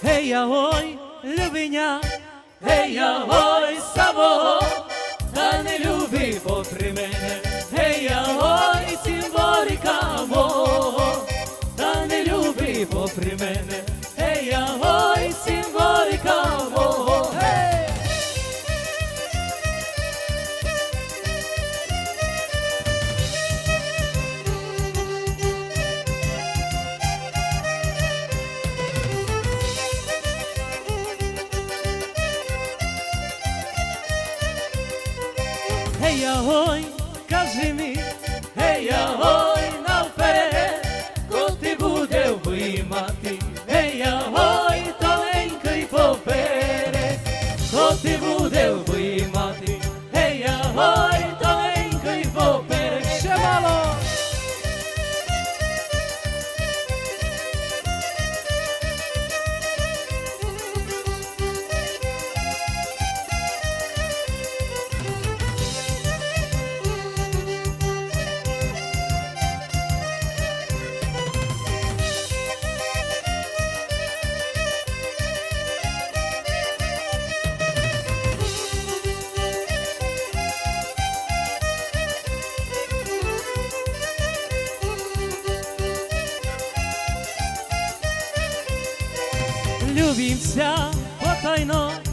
Hey, ahoy, Lubinha. Hey, ahoy. Гей, агой, кажи мені, гей, агой, навперед, коли ти буде виймати. любимся. Потайно.